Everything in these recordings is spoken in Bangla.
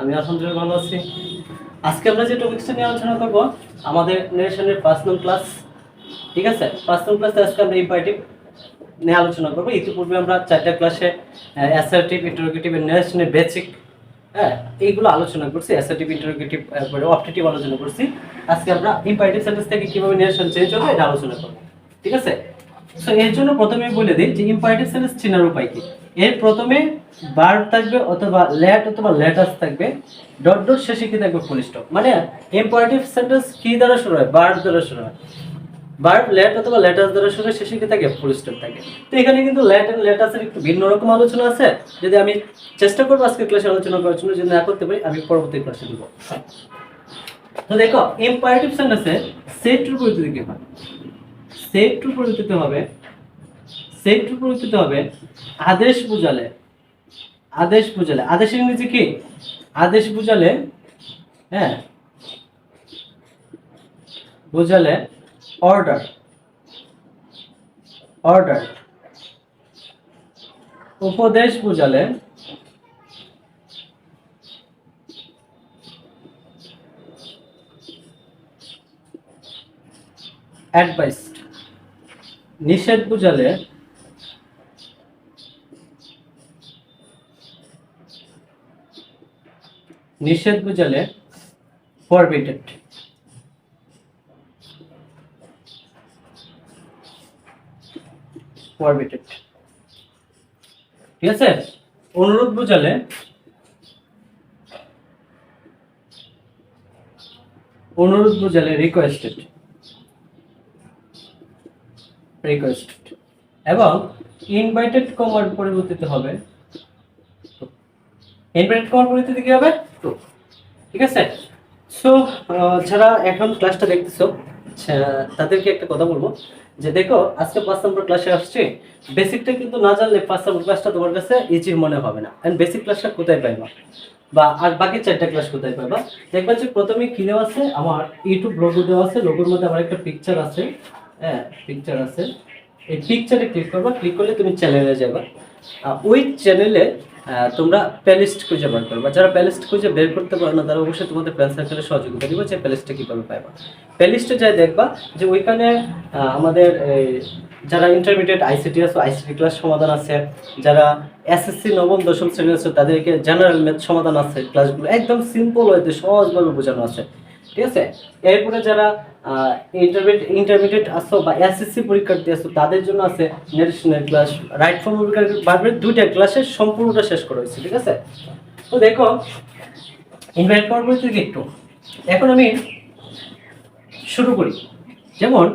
আমি আলহামদুলিল্লাহ ভালো আছি। আজকে আমরা যে টপিকসটা নিয়ে আলোচনা করব, আমাদের নেশনের পাঁচ নং ক্লাস ঠিক আছে? পাঁচ নং ক্লাসে আজকে আমরা ইম্পারেটিভ নিয়ে আলোচনা করব। ইতিপূর্বে আমরা চারটা ক্লাসে অ্যাসার্টিভ ইন্টারোগেটিভ নেশনের বেসিক হ্যাঁ এইগুলো আলোচনা করছি। অ্যাসার্টিভ ইন্টারোগেটিভ অপটেটিভ আলোচনা করছি। আজকে আমরা ইম্পারেটিভ সেন্টেন্স থেকে কীভাবে নেশন চেঞ্জ হবে এটা আলোচনা করব। ঠিক আছে? সো এর জন্য প্রথমে বলে দিই যে ইম্পারেটিভ সেন্টেন্স চেনার উপায় কি? এর প্রথমে বার থাকবে অথবা ল্যাট অথবা ল্যাটাস থাকবে। ডট ডট শেষে কি থাকবে ফুল স্টপ মানে ইম্পারেটিভ সেন্টেন্স কি দ্বারা শুরু হয়? বার দ্বারা শুরু হয়। বার ল্যাট অথবা ল্যাটাস দ্বারা শুরু হয়, শেষে কি থাকে? ফুল স্টপ থাকে। তো এখানে কিন্তু ল্যাট এন্ড ল্যাটাসের একটু ভিন্ন রকম আলোচনা আছে। যদি আমি চেষ্টা করব আজকে ক্লাসে আলোচনা করার জন্য, যদি না করতে পারি, আমি পরবর্তী ক্লাসে দিব। তো দেখো ইম্পারেটিভ সেন্টেন্সে সেট টু পরিস্থিতি কি হয়? সেট টু পরিস্থিতি হবে সেট টু হবে আদেশ বুঝালে। আদেশ বুঝালে। আদেশের ইংরেজি কি? আদেশ বুঝালে হ্যাঁ বুঝালে অর্ডার অর্ডার উপদেশ বুঝালে অ্যাডভাইস নিষেধ বুঝালে নিষেধ বুঝালে ফরবিটেড ফরবিটেড ঠিক আছে? অনুরোধ বুঝালে অনুরোধ বুঝালে রিকোয়েস্টেড রিকোয়েস্টেড এবং ইনভাইটেড কমার পরিবর্তিত হবে। ইনভাইটেড কমার পরিবর্তিত কি হবে? ঠিক আছে? সো যারা এখন ক্লাসটা দেখতেছো আচ্ছা, তাদেরকে একটা কথা বলব। যে দেখো আজকে পাঁচ নম্বর ক্লাসে আসছে। বেসিকটা কিন্তু না জানলে পাঁচ নম্বর ক্লাসটা তোমার কাছে ইজি মনে হবে না। এন্ড বেসিক ক্লাসটা কোথায় পাইবা? বা আর বাকি চারটা ক্লাস কোথায় পাইবা? দেখবা যে প্রথমে কি দেওয়া আছে? আমার ইউটিউব লোগো দেওয়া আছে। লোগোর মধ্যে আমার একটা পিকচার আছে। হ্যাঁ পিকচার আছে। এই পিকচারে ক্লিক করবা। ক্লিক করলে তুমি চ্যানেলে যাবা। ওই চ্যানেলে তোমরা প্যালিস্ট খুঁজে বার করবা যারা প্যালিস্ট খুঁজে বের করতে পারো না, তারা অবশ্যই তোমাদের ফ্রেন্ড সার্কেলে সহযোগিতা দিবে যে প্যালিস্টটা কীভাবে পাইবা। প্যালিস্টে যাই দেখবা যে ওইখানে আমাদের যারা ইন্টারমিডিয়েট আইসিটি আছে আইসিটি ক্লাস সমাধান আছে, যারা এসএসসি নবম, দশম শ্রেণি আছে, তাদেরকে জেনারেল ম্যাথ সমাধান আছে ক্লাসগুলো একদম সিম্পল হয়তো সহজভাবে বোঝানো আছে। ঠিক আছে? এরপরে যারা ইন্টারমিডিয়েট ইন্টারমিডিয়েট আসো বা এসএসসি পরীক্ষার্থী আসো তাদের জন্য আছে ন্যাশনাল ক্লাস রাইট ফর্ম বারবার দুইটা ক্লাসে সম্পূর্ণটা শেষ করা হয়েছে, ঠিক আছে? তো দেখো ইনভাইট করার থেকে একটু, এখন আমি শুরু করি। যেমন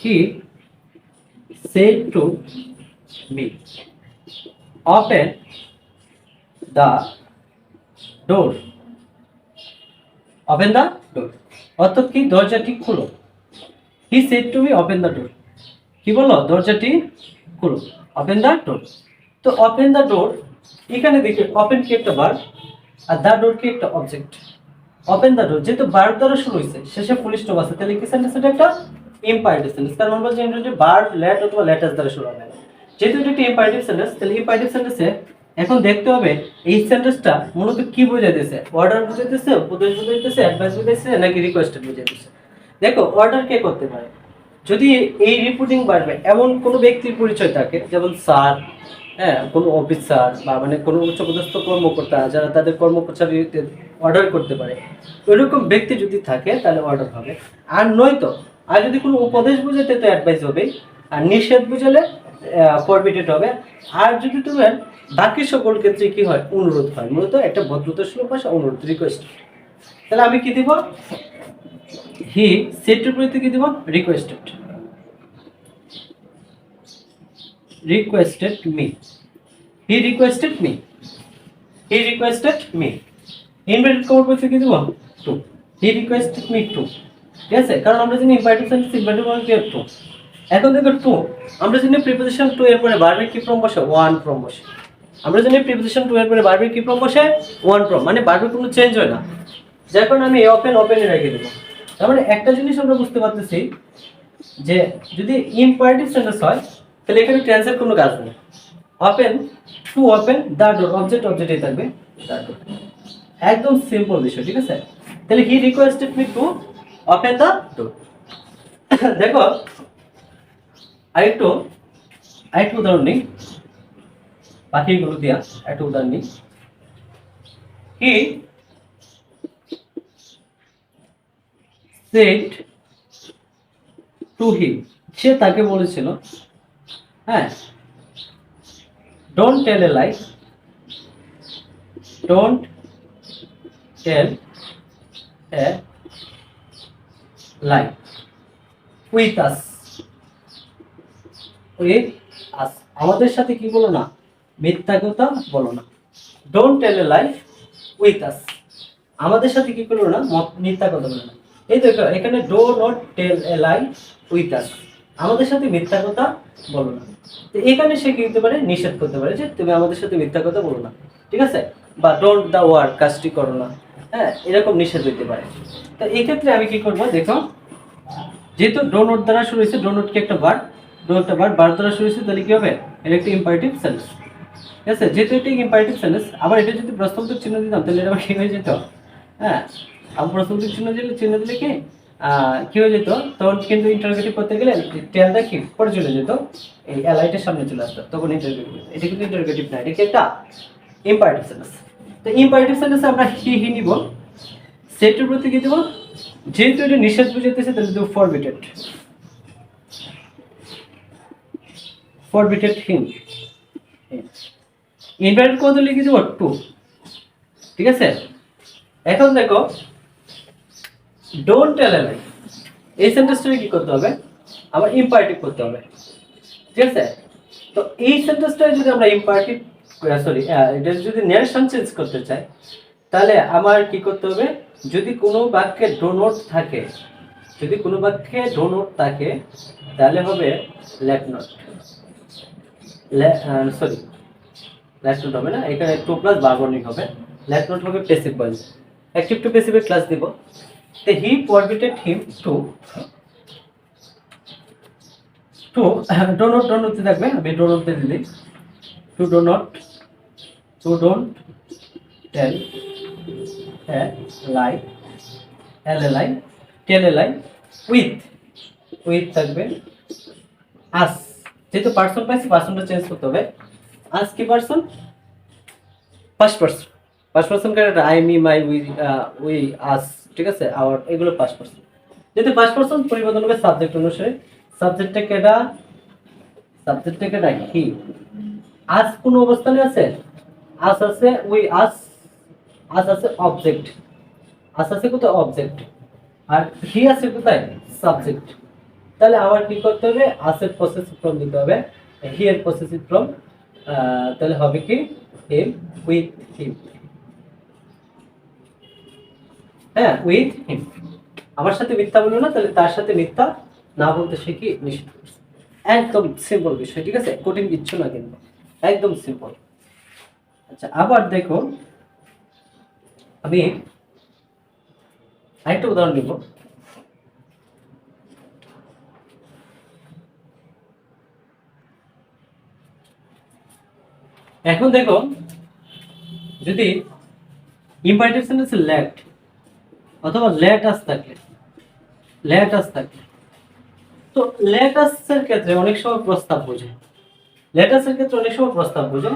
কি said to me, open the door. Open the door অর্থাৎ কি? দরজাটি খুলো। He said to me open the door কি বলল? দরজাটি খুলো। ওপেন দা ডোর তো ওপেন দা ডোর এখানে দেখি ওপেন কি একটা বার আর দা ডোর কি একটা অবজেক্ট ওপেন দা ডোর যেহেতু বার দ্বারা শুরু হয়েছে, শেষে ফুল স্টপ আছে, তাহলে কি সেন্টেন্স এটা একটা ইম্পারেটিভ সেন্টেন্স কারণ আমরা বলছি বার ল্যাট অথবা ল্যাটাস দ্বারা শুরু হবে। যেহেতু এটা একটা ইম্পারেটিভ সেন্টেন্স তাহলে ইম্পারেটিভ সেন্টেন্সে এখন দেখতে হবে, এই সেন্টেন্সটা মূলত কি বোঝাইতেছে? অর্ডার বোঝাইতেছে, উপদেশ বোঝাইতেছে অ্যাডভাইস বোঝাইতেছে, নাকি রিকোয়েস্টেড বোঝাইতেছে? দেখো অর্ডার কে করতে পারে। যদি এই রিপোর্টিং বাড়বে, এমন কোনো ব্যক্তির পরিচয় থাকে, যেমন স্যার হ্যাঁ কোনো অফিসার বা মানে কোনো উচ্চপদস্থ কর্মকর্তা যারা তাদের কর্মচারীদের অর্ডার করতে পারে, ওইরকম ব্যক্তি যদি থাকে, তাহলে অর্ডার হবে। আর নয়তো, আর যদি কোনো উপদেশ বোঝাতে তো অ্যাডভাইস হবে আর নিষেধ বুঝালে ফরবিটেড হবে। আর যদি তোমার বাকি সকল ক্ষেত্রে কি হয়? অনুরোধ হয়। মূলত একটা ভদ্রতা সুলভ ভাষা, অনুরোধ রিকোয়েস্ট তাহলে আমি কি দিব? হি সেটের প্রতি কি দিব? Requested requested me he requested me he requested me invited comma পর কি দিব? To he requested me to ঠিক আছে? কারণ আমরা জানি ইনভাইটেড সেন্টেন্স ইনভাইটেড মানে কি টু এখন দেখো টু আমরা জানি প্রিপোজিশন টু এর পরে বারবার কি ফর্ম বসে? ওয়ান ফর্ম বসে। আমরা জানি প্রিপোজিশন টু এর পরে বারবার কি ফর্ম বসে? ওয়ান ফর্ম মানে বারবার কোনো চেঞ্জ হয় না। যার কারণে আমি ওপেন ওপেনে রেখে দেবো। তার মানে একটা জিনিস আমরা বুঝতে পারতেছি যে যদি ইম্পারেটিভ সেন্টেন্স হয়, তাহলে এখানে টেন্সের কোনো কাজ নেই। Open to open the door object অবজেক্টই থাকবে দ্য ডোর একদম সিম্পল বিষয়, ঠিক আছে? তাহলে he requested me to open the door দেখো, আরেকটু আরেকটু উদাহরণ নিই। বাকিগুলো দিয়া একটা উদাহরণ নিই। হি সেড টু হিম সে তাকে বলেছিল হ্যাঁ don't tell a lie don't tell a lie with us with us আমাদের সাথে কি বলো না? মিথ্যা কথা বলো না। Don't tell a life with us আমাদের সাথে কি করল না? মিথ্যা কথা বলো না। এই দেখো, এখানে do not tell a lie with us আমাদের সাথে মিথ্যা কথা বলো না। তো এখানে সে কি করতে পারে? নিষেধ করতে পারে যে তুমি আমাদের সাথে মিথ্যা কথা বলো না। ঠিক আছে? বা ডোন্ট দা ওয়ার্ড কাজটি করো না। হ্যাঁ এরকম নিষেধ হইতে পারে। তো এই ক্ষেত্রে আমি কি করব? দেখো, যেহেতু ডো নোট দ্বারা শুরু হয়েছে ডো নোট কি একটা বার ডো একটা বার বার দ্বারা শুরু হয়েছে, তাহলে কি হবে? এটা একটা ইম্পারেটিভ সেন্স ঠিক যেহেতু এটা ইম্পারেটিভ সেন্স আবার এটা যদি প্রশ্নবোধক চিহ্ন দিতাম, তাহলে এটা কি হয়ে যেত? হ্যাঁ আবার প্রশ্নবোধক চিহ্ন দিলে চিহ্ন দিলে কি? কি হয়ে যেত? তখন কিন্তু ইন্টারোগেটিভ করতে গেলে টেলটা কি? পরে চলে যেত। এই অ্যালাইটের সামনে চলে আসতো। তখন ইন্টারোগেটিভ এটা কিন্তু ইন্টারোগেটিভ না, এটা কি একটা ইম্পারেটিভ সেন্স তো ইম্পারেটিভ সেন্টেন্সে আমরা হি হি নিব? সেটের প্রতি কি দেবো? যেহেতু এটা নিষেধ বুঝাইতেছে, তাহলে দেবো ফরবিটেড ফরবিটেড হিম ইনভাইটেড কত লিখে দেবো টু ঠিক আছে? এখন দেখো ডোন্ট টেল লাই এই সেন্টেন্সটা কি করতে হবে? আবার ইম্পারেটিভ করতে হবে। ঠিক আছে? তো এই সেন্টেন্সটা যদি আমরা ইম্পারেটিভ সরি এটা যদি নেরেশন চেঞ্জ করতে চাই, তাহলে আমার কি করতে হবে? যদি কোনো বাক্যে ডোনোট থাকে, যদি কোনো বাক্যে ডোনোট থাকে, তাহলে হবে let not sorry let not হবে না? এখানে টু প্লাস বারবনিক হবে। লেফট নোট হবে পেসিভ ভয়েস অ্যাক্টিভ টু পেসিভের ক্লাস দিব। তো he prohibited him to to do not ডোনটতে থাকবে আমি ডোনটতে দিলি to do not to don't tell lie L a lie tell a lie with with থাকবে। আস যেহেতু পার্সন পাইছি পার্সনটা চেঞ্জ করতে হবে। আস কি person first person first person correct I me my we we us ঠিক আছে? আওয়ার এগুলো ফার্স্ট পার্সন যেহেতু ফার্স্ট পার্সন পরিবর্তন হবে সাবজেক্ট অনুসারে সাবজেক্টটা কেডা? সাবজেক্টটা কেডা? হি আজ কোন অবস্থানে আছে? আস আছে উই আস আস আছে অবজেক্ট আস আছে কোথায়? অবজেক্ট আর হি আছে কোথায়? সাবজেক্ট তাহলে আবার কি করতে হবে? আসের পসেসিভ ফর্ম দিতে হবে। হি এর পসেসিভ ফর্ম তাহলে হবে কি? হিম উইথ হিম হ্যাঁ উইথ হিম আমার সাথে মিথ্যা বলল না, তাহলে তার সাথে মিথ্যা না বলতে সে কি নিষেধ একদম সিম্পল বিষয়, ঠিক আছে? কঠিন কিচ্ছু না কিন্তু। একদম সিম্পল আচ্ছা আবার দেখো, আমি আরেকটা উদাহরণ নিব। এখন দেখো, যদি ইম্পারেটিভ সেন্টেন্স ল্যাট অথবা লেটাস থাকে লেটাস থাকে তো লেটাসের ক্ষেত্রে অনেক সময় প্রস্তাব বোঝে। লেটাসের ক্ষেত্রে অনেক সময় প্রস্তাব বোঝে।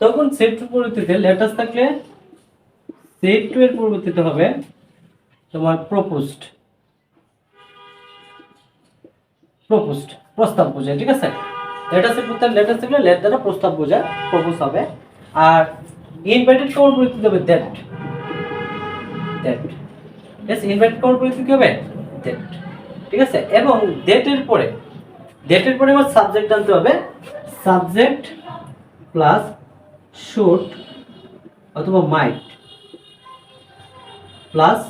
তখন সেট টু পরবর্তীতে লেটাস থাকলে সেট টু এর পরবর্তীতে হবে তোমার প্রপোজড প্রপোজড প্রস্তাব বোঝে, ঠিক আছে? লেটাসের প্রতি লেটাস থাকলে লেট দ্বারা প্রস্তাব বোঝায় প্রপোজ হবে আর ইনভাইটেড কমন পরিস্থিতি হবে that that yes invited common পরিস্থিতি হবে দ্যাট ঠিক আছে? এবং ডেটের পরে ডেটের পরে আমার সাবজেক্ট আনতে হবে। সাবজেক্ট প্লাস শুড অথবা মাইট প্লাস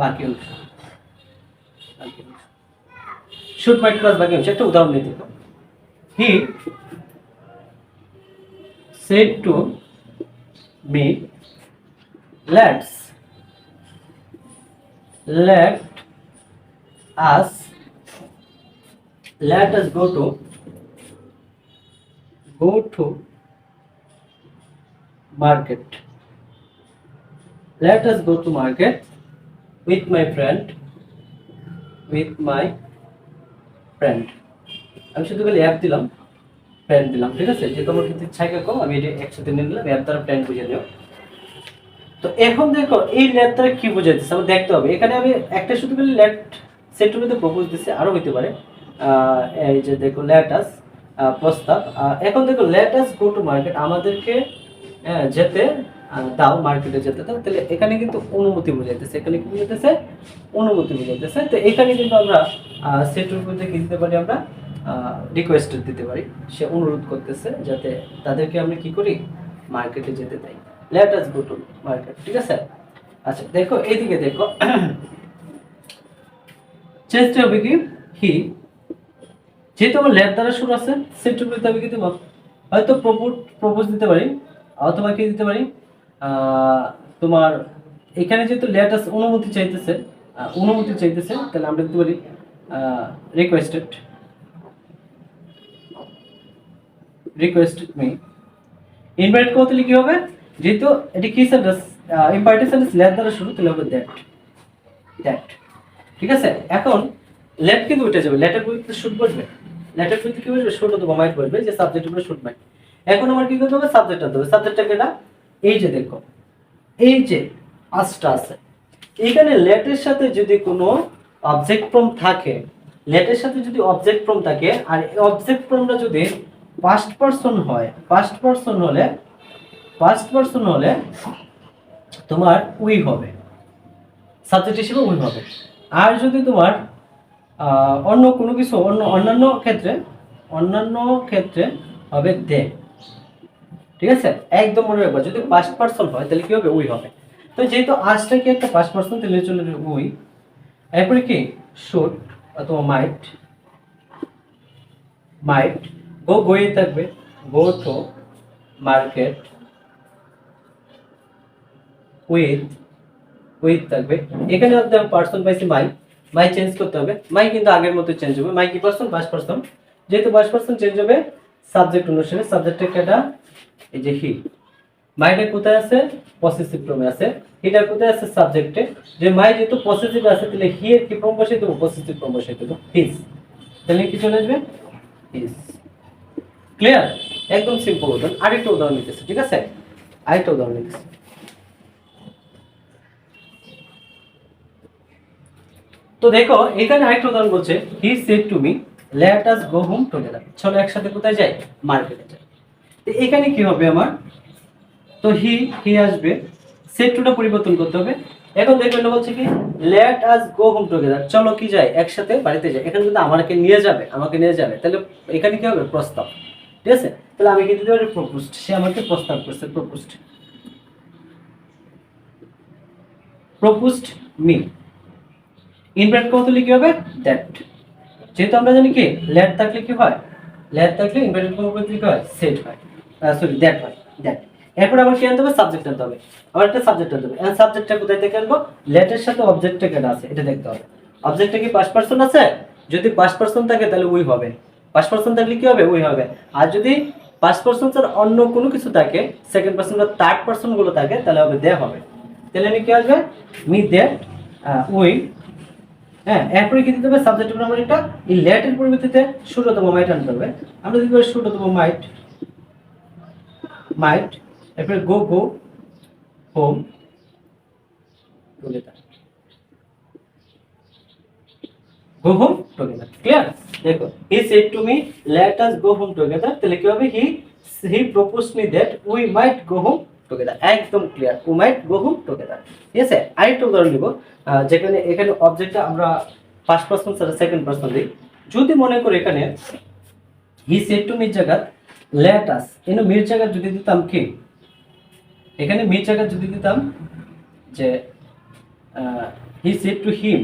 বাকি অংশ। শুড মাইট প্লাস বাকি অংশ। একটা উদাহরণ দিতে he said to me, let's let us let us go to go to market. Let us go to market with my friend with my friend. আমি শুধু খালি অ্যাপ দিলাম ফ্রেন্ড দিলাম, ঠিক আছে? যে আমার কিন্তু ছাইকা কম আমি এটা একসাথে নিয়ে নিলাম অ্যাপ দ্বারা ফ্রেন্ড বুঝে নিও। তো এখন দেখো, এই ল্যাট দ্বারা কি বোঝাইতেছে? আমার দেখতে হবে, এখানে আমি একটা শুধু খালি ল্যাট সেটুর মধ্যে প্রপোজ দিচ্ছি আরও হইতে পারে। এই যে দেখো ল্যাটাস প্রস্তাব। এখন দেখো ল্যাটাস গো টু মার্কেট আমাদেরকে যেতে দাও মার্কেটে যেতে দাও তাহলে এখানে কিন্তু অনুমতি বোঝাইতেছে, এখানে কি বোঝাইতেছে? অনুমতি বোঝাইতেছে। তো এখানে কিন্তু আমরা সেটুর মধ্যে কি দিতে পারি আমরা? রিকোয়েস্ট দিতে পারি। সে অনুরোধ করতেছে যাতে তাদেরকে আমরা কি করি? মার্কেটে যেতে দেয় let us go to market ঠিক আছে? আচ্ছা দেখো, এইদিকে দেখো। চেষ্টা হবে কি হি যেহেতু আমার ল্যাব দ্বারা শুরু আছে সেটুকু দিতে হবে কি দেবো। হয়তো প্রপোজ প্রপোজ দিতে পারি, অথবা কি দিতে পারি? তোমার এখানে যেহেতু লেটাস অনুমতি চাইতেছে অনুমতি চাইতেছে, তাহলে আমরা দিতে পারি রিকোয়েস্টেড রিকোয়েস্টেড মি ইনভাইট করতে কি হবে? যেহেতু এটি কি সেন্টেন্স ইম্পার্টেন্ট সেন্টেন্স লেট দ্বারা শুরু, তাহলে হবে দ্যাট দ্যাট ঠিক আছে? এখন লেট কিন্তু উঠে যাবে। লেটার বইতে শুট বসবে। লেটার বইতে কি বসবে? শুট অথবা মাইট বসবে। যে সাবজেক্ট উপরে শুট মাইট এখন আমার কি করতে হবে? সাবজেক্ট আনতে হবে সাবজেক্টটা কেনা এই যে দেখো। এই যে আজটা আছে। এখানে লেটের সাথে যদি কোনো অবজেক্ট ফর্ম থাকে লেটের সাথে যদি অবজেক্ট ফর্ম থাকে, আর অবজেক্ট ফর্মটা যদি ফার্স্ট পারসন হয় ফার্স্ট পারসন হলে ফার্স্ট পারসন হলে তোমার উই হবে। সাবজেক্ট হিসেবে উই হবে। আর যদি তোমার অন্য কোনো কিছু, অন্য, অন্যান্য ক্ষেত্রে অন্যান্য ক্ষেত্রে হবে দে ঠিক আছে? একদম মনে রাখবা, যদি ফার্স্ট পার্সন হয়, তাহলে কি হবে? উই হবে। তো যেহেতু আজটা কি একটা ফার্স্ট পার্সন তাহলে চলে উই। এরপরে কি? শুড অথবা মাইট মাইট গো গোয়ে থাকবে go to market with with থাকবে। এখানে আপনার পার্সন পাইছি মাই মাই চেঞ্জ করতে হবে। মাই কিন্তু আগের মতো চেঞ্জ হবে। মাই কি পার্সন বাস পার্সন যেহেতু বাস পার্সন চেঞ্জ হবে সাবজেক্ট অনুসারে সাবজেক্টের কেটা এই যে হি মাইটা কোথায় আছে? পসেসিভ ফর্মে আছে। হিটা কোথায় আছে? সাবজেক্টে যে মাই যেহেতু পসেসিভ আছে, তাহলে হি এর কি ফর্ম বসাই দেবো? পসেসিভ ফর্ম বসাই দেবো। হিজ তাহলে কি চলে আসবে? হিজ ক্লিয়ার একদম সিম্পল উদাহরণ। আরেকটা উদাহরণ নিতেছে, ঠিক আছে? আরেকটা উদাহরণ নিতেছে। তো দেখো, এখানে আরেকটা উদাহরণ বলছে he said to me let us go home together চলো একসাথে কোথায় যাই? মার্কেটে যাই। তো এখানে কি হবে আমার? তো হি হি আসবে। সেট টুটা পরিবর্তন করতে হবে। এখন দেখবেন বলছে কি let us go home together চলো কি যাই? একসাথে বাড়িতে যাই। এখানে কিন্তু আমাকে নিয়ে যাবে, আমাকে নিয়ে যাবে। তাহলে এখানে কি হবে? প্রস্তাব। ঠিক আছে? তাহলে আমি কি দিতে পারি সে আমাকে প্রস্তাব করছে প্রপোস্ট প্রপোস্ট মি ইনভার্ট করতে হলে কি হবে? দ্যাট যেহেতু আমরা জানি কি ল্যাট থাকলে কি হয়? ল্যাট থাকলে ইনভার্টেড করতে কি হয় সেট হয়। সরি দ্যাট হয় দ্যাট এরপর আবার কি আনতে হবে? সাবজেক্ট আনতে হবে। আবার একটা সাবজেক্ট আনতে হবে। সাবজেক্টটা কোথায় থেকে আনব? লেটের সাথে অবজেক্টটা কেন আছে? এটা দেখতে হবে। অবজেক্টটা কি পাঁচ পার্সন আছে? যদি পাঁচ পার্সন থাকে, তাহলে উই হবে। পাঁচ পার্সন থাকলে কি হবে? ওই হবে। আর যদি পাঁচ পার্সন ছাড়া অন্য কোনো কিছু থাকে সেকেন্ড পার্সন বা থার্ড পার্সনগুলো থাকে, তাহলে হবে দে হবে। তাহলে আমি কি আসবে? মি দ্যাট উই হ্যাঁ এরপরে কি দিতে হবে? সাবজেক্ট উপর আমার এটা এই লেটের পরিবর্তে ষোলোতম মাইট আনতে হবে। আমরা দিতে পারি ষোলোতম মাইট মাইট এরপরে go go home together go home together clear দেখো he said to me let us go home together তাহলে কি হবে? He he propose me that we might go home together একদম clear we might go home together ঠিক আছে আরেকটা উদাহরণ দিব যেখানে, এখানে অবজেক্টটা আমরা ফার্স্ট পার্সন ছাড়া সেকেন্ড পার্সন দিই। যদি মনে করি এখানে হি সেড টু মির জায়গা লেট আস এনে মির জায়গা যদি দিতাম কি? এখানে মির জায়গা যদি দিতাম যে he said to him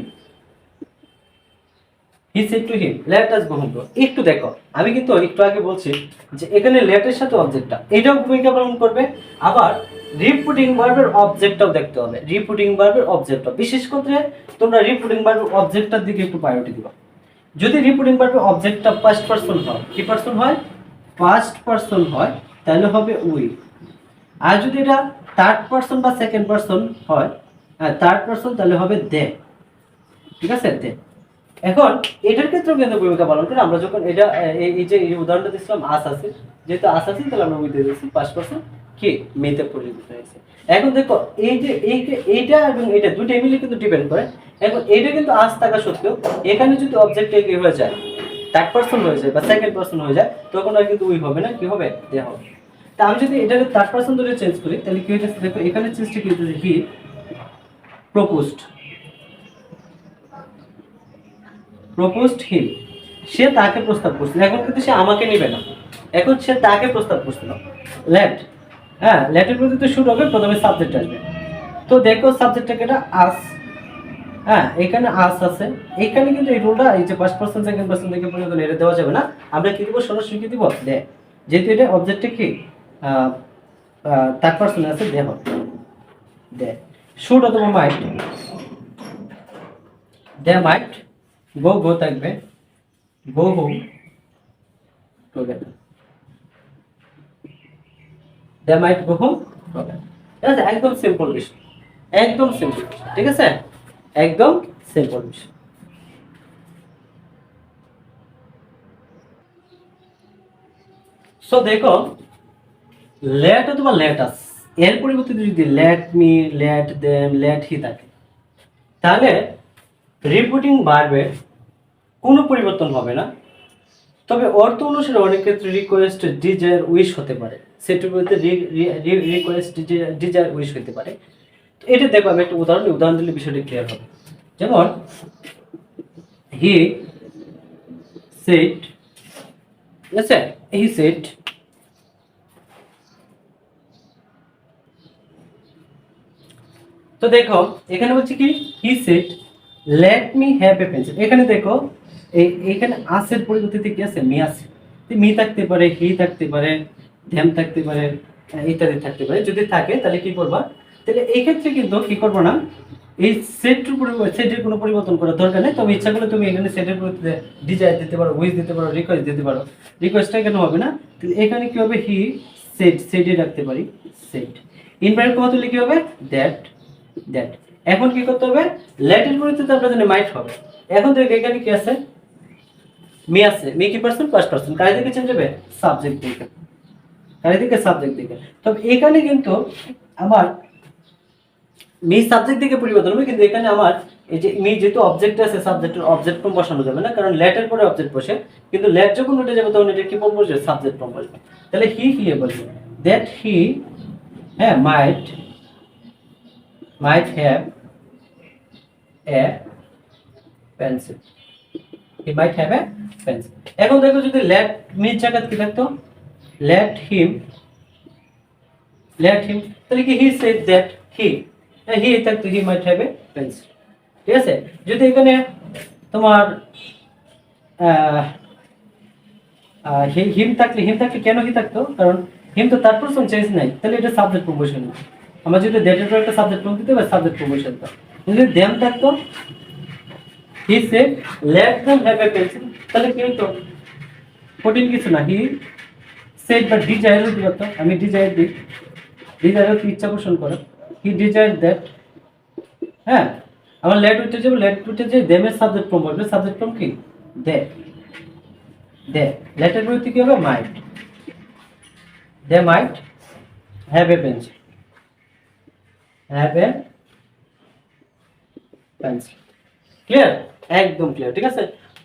he said to him let us go home একটু দেখো, আমি কিন্তু একটু আগে বলছি যে এখানে লেটের সাথে অবজেক্টটা এটাও ভূমিকা পালন করবে, আবার রিপুটিং ভার্বের অবজেক্টটাও দেখতে হবে রিপুটিং ভার্বের অবজেক্টটা বিশেষ করে তোমরা রিপুটিং ভার্বের অবজেক্টটার দিকে একটু প্রায়োরিটি দিবা। যদি রিপুটিং ভার্বের অবজেক্টটা ফার্স্ট পার্সন হয়, কি পার্সন হয়? ফার্স্ট পার্সন হয়, তাহলে হবে উই আর যদি এটা থার্ড পার্সন বা সেকেন্ড পার্সন হয় থার্ড পার্সন তাহলে হবে দে ঠিক আছে? দে এখন এটার ক্ষেত্রেও কিন্তু ভূমিকা পালন করে। আমরা যখন এটা এই- যে, এই উদাহরণটা দিচ্ছিলাম আস আছে যেহেতু আস আছে তাহলে আমরা বুঝতে দিচ্ছি পাঁচ পার্সেন্ট কি? মেয়েতে পরিণত হয়েছে। এখন দেখো, এই যে এই যে, এইটা এবং এটা দুটো মিলে কিন্তু ডিপেন্ড করে। এখন এটা কিন্তু আস থাকা সত্ত্বেও, এখানে যদি অবজেক্ট কি হয়ে যায় থার্ড পার্সন হয়ে যায় বা সেকেন্ড পার্সন হয়ে যায়, তখন আর কিন্তু উই হবে না, কি হবে? দে হবে। তা আমি যদি এটাকে থার্ড পার্সন ধরে চেঞ্জ করি, তাহলে কি হয়েছে দেখো, এখানে চেঞ্জটা কি হচ্ছে হি প্রপোজড প্রপোজড হিম। সে তাকে প্রস্তাব করছিল। এখন কিন্তু সে আমাকে নেবে না। এখন সে তাকে প্রস্তাব করছিল। লেট হ্যাঁ লেটের প্রতি তো শুরু হবে, প্রথমে সাবজেক্ট আসবে। তো দেখো সাবজেক্টটাকে এটা আস। হ্যাঁ এখানে আস আছে। এখানে কিন্তু এই রুলটা এই যে ফার্স্ট পার্সন সেকেন্ড পার্সন থেকে পর্যন্ত এটা দেওয়া যাবে না। আমরা কি দিব? সরাসরি কি দিব? দে যেহেতু এটা অবজেক্টে কি? থার্ড পার্সন আছে দে হবে দে শুট অথবা মাইট দে মাইট গো গো থাকবে। Go together they mite go home ঠিক আছে, একদম সিম্পল বিষয় একদম সিম্পল ঠিক আছে? একদম সিম্পল বিষয় সো দেখো লেট অথবা লেটাস এর পরিবর্তে যদি let me let them let he থাকে, তাহলে রিপোর্টিং বাড়বে, কোনো পরিবর্তন হবে না। তবে অর্থ অনুসারে অনেক ক্ষেত্রে রিকোয়েস্ট ডিজায়ার উইশ হতে পারে। সেটির বলতে রিকোয়েস্ট ডিজায়ার উইশ হতে পারে। তো এটা দেখো, আমি একটা উদাহরণ উদাহরণ দিলে বিষয়টি ক্লিয়ার হবে। যেমন হি সেট হি সেট তো দেখো, এখানে হচ্ছে কি he said let me have a pencil এখানে দেখো এখানে আসের পরিবর্তে কি আছে? মি আছে। মি থাকতে পারে, হি থাকতে পারে ধ্যাম থাকতে পারে, ইত্যাদি থাকতে পারে। যদি থাকে, তাহলে কি করবা? তাহলে এই ক্ষেত্রে কিন্তু কি করব না? এই পরিবর্তে সেটের কোনো পরিবর্তন করার দরকার নেই। তবে ইচ্ছা করলে তুমি এখানে সেটের পরিবর্তে ডিজাইন দিতে পারো উইস দিতে পারো রিকোয়েস্ট দিতে পারো। রিকোয়েস্টটা কেন হবে না? এখানে কি হবে? হি সেট সেটে রাখতে পারি সেট ইনভার্ট কত লিখে হবে? দ্যাট দ্যাট এখন কি করতে হবে? লেটের পরিবর্তে আমরা জানি মাইট হবে। এখন দেখো এখানে কি আছে? মি আছে। মি কি পার্সন পাঁচ পার্সন কার দিকে চেঞ্জ হবে? সাবজেক্ট দিকে। কার দিকে? সাবজেক্ট দিকে। তবে এখানে কিন্তু আমার মি সাবজেক্ট দিকে পরিবর্তন হবে, কিন্তু এখানে আমার এই যে মি যেহেতু অবজেক্ট আছে সাবজেক্টের অবজেক্ট ফর্ম বসানো যাবে না, কারণ লেটের পরে অবজেক্ট বসে। কিন্তু ল্যাট যখন উঠে যাবে, তখন এটা কি ফর্ম বসবে? সাবজেক্ট ফর্ম বসবে। তাহলে হি হি বলবে। দ্যাট হি হ্যাঁ মাইট might have a pencil. He might have a pencil. এখন দেখো যদি let মির জায়গায় কি থাকতো? Let him let him, তাহলে কি he said that he he থাকতো, he might have a pencil. ঠিক আছে? যদি এখানে তোমার হিম থাকলে হিম থাকলে কেন হি থাকতো? কারণ হিম তো তার পার্সন চেঞ্জ নাই। তাহলে এটা সাবজেক্ট প্রমোশন আমরা যদি পর একটা সাবজেক্ট প্রম দিতে সাবজেক্ট প্রমোশন তো যদি দেম থাকতো he say let them have a pencil তাহলে কি হতো? কঠিন কিছু না। হি সেট বা ডিজায়ার দিই তো। আমি ডিজায়ার দিই। ডিজায়ার কি ইচ্ছা পোষণ করে? হি ডিজায়ার দ্যাট হ্যাঁ? আমার লেট উঠে যাবে লেট উঠে যে দেমের সাবজেক্ট ফর্ম হবে সাবজেক্ট ফর্ম কি? দে দে লেটের পরিবর্তে কি হবে? Might they might have a pencil have a pencil clear একদম ক্লিয়ার ঠিক আছে?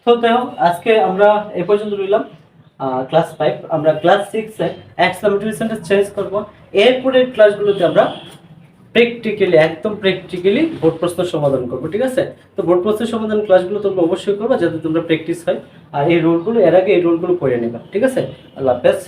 তো দেখো আজকে আমরা এ পর্যন্ত রইলাম ক্লাস ফাইভ আমরা ক্লাস সিক্সে এক্সপ্লামেটরি সেন্টেন্স চেঞ্জ করব। এরপরের ক্লাসগুলোতে আমরা প্র্যাকটিক্যালি একদম প্র্যাকটিক্যালি বোর্ড প্রশ্ন সমাধান করব, ঠিক আছে? তো বোর্ড প্রশ্নের সমাধান ক্লাসগুলো তোমরা অবশ্যই করবে, যাতে তোমরা প্র্যাকটিস হয়। আর এই রোলগুলো এর আগে এই রোলগুলো করে নেবে, ঠিক আছে? আল্লাহ হাফেজ।